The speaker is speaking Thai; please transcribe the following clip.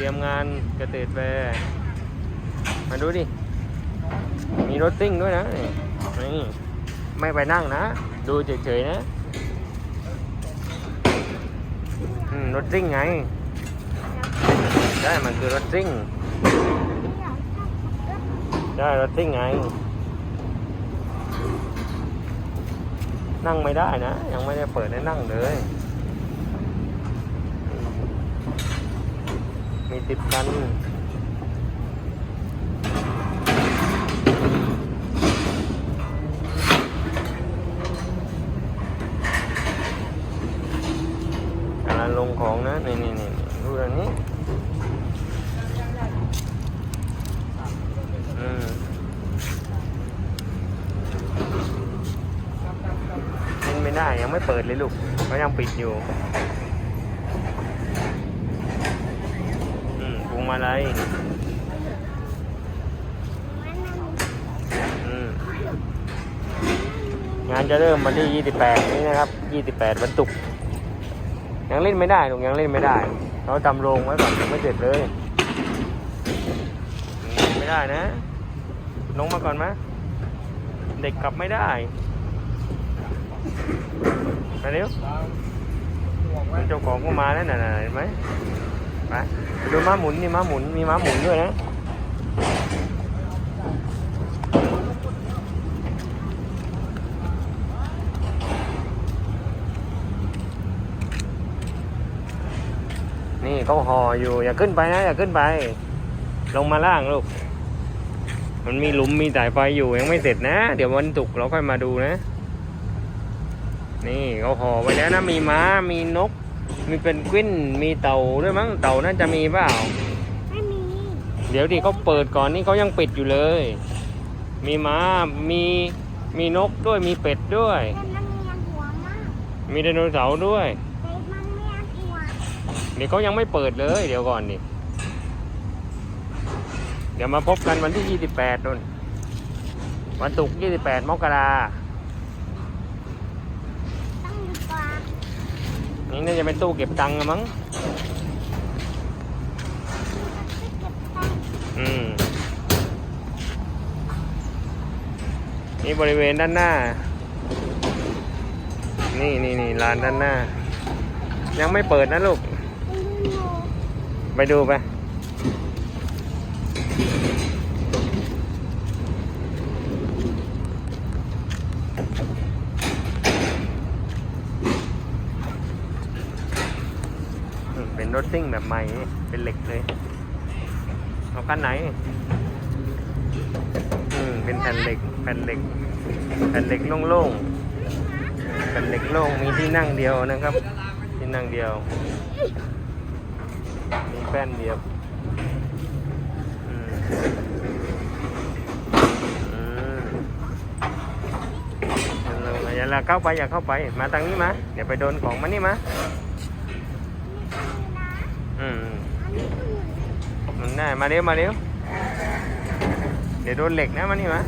รียมงานเกษตรแฟร์มาดูดิ มีรถซิ่งด้วยนะนี่ไม่ไปนั่งนะ ดูเฉยๆนะรถซิ่งไงใช่มันคือรถซิ่งใช่รถซิ่งไง นั่งไม่ได้นะ ยังไม่ได้เปิดให้นั่งเลย มีติดกันกำลังลงของนะ นี่นี่นี่ดูอันนี้อืมกินไม่ได้ยังไม่เปิดเลยลูกเขายังปิดอยู่ อื มพวงาลัยงานจะเริ่มวันที่ 28 นี้นะครับ 28 วันศุกร์ยังเล่นไม่ได้ลูยังเล่นไม่ได้ เขาจำโรงไว้ก่อนยังไม่เสร็จเลย ไม่ได้นะ ลงมาก่อนมะเด็กกลับไม่ได้ไปเร็วมันเจ้าของก็มาแล้วน่ะๆเห็นไหม ไปดูม้าหมุนนี่ม้าหมุนมีม้าหมุนด้วยนะนี่เขาห่ออยู่ อย่าขึ้นไปนะ อย่าขึ้นไป ลงมาล่างลูก มันมีหลุมมีสายไฟอยู่ยังไม่เสร็จนะ เดี๋ยววันศุกร์เราค่อยมาดูนะ นี่เขาห่อไว้แล้วนะมีม้ามีนก มีเป็นกวินมีเต่าด้วยมั้งเต่าน่าจะมีเปล่า ไม่มี เดี๋ยวดิเขาเปิดก่อนนี่เขายังปิดอยู่เลย มีม้ามีมีนกด้วยมีเป็ดด้วย แต่มันมีหัวมากมีไดโนเสาร์ด้วย แต่มันมีหัวเดี๋ยวเขายังไม่เปิดเลย เดี๋ยวก่อนดิ เดี๋ยวมาพบกันวันที่ 28นู่นวันศุกร์28 มกราตั้งดีกว่า นี่น่าจะเป็นตู้เก็บตังค์ละมั้ง อืม นี่บริเวณด้านหน้า นี่นี่นี่ลานด้านหน้า ยังไม่เปิดนะลูก ไปดูไป อืม เป็นรถซิ่งแบบใหม่ เป็นเหล็กเลย เอาคันไหน อืม เป็นแผ่นเหล็ก แผ่นเหล็ก แผ่นเหล็กโล่งๆ แผ่นเหล็กโล่ง มีที่นั่งเดียวนะครับ ที่นั่งเดียว มีแป้นเดียวอืมอืมอย่าละเข้าไปอย่าเข้าไป มาทางนี้มา เดี๋ยวไปโดนของมันนี่มา อืมอันนี้คือมันได้มาเร็วมาเร็วเดี๋ยวโดนเหล็กนะมันนี่มา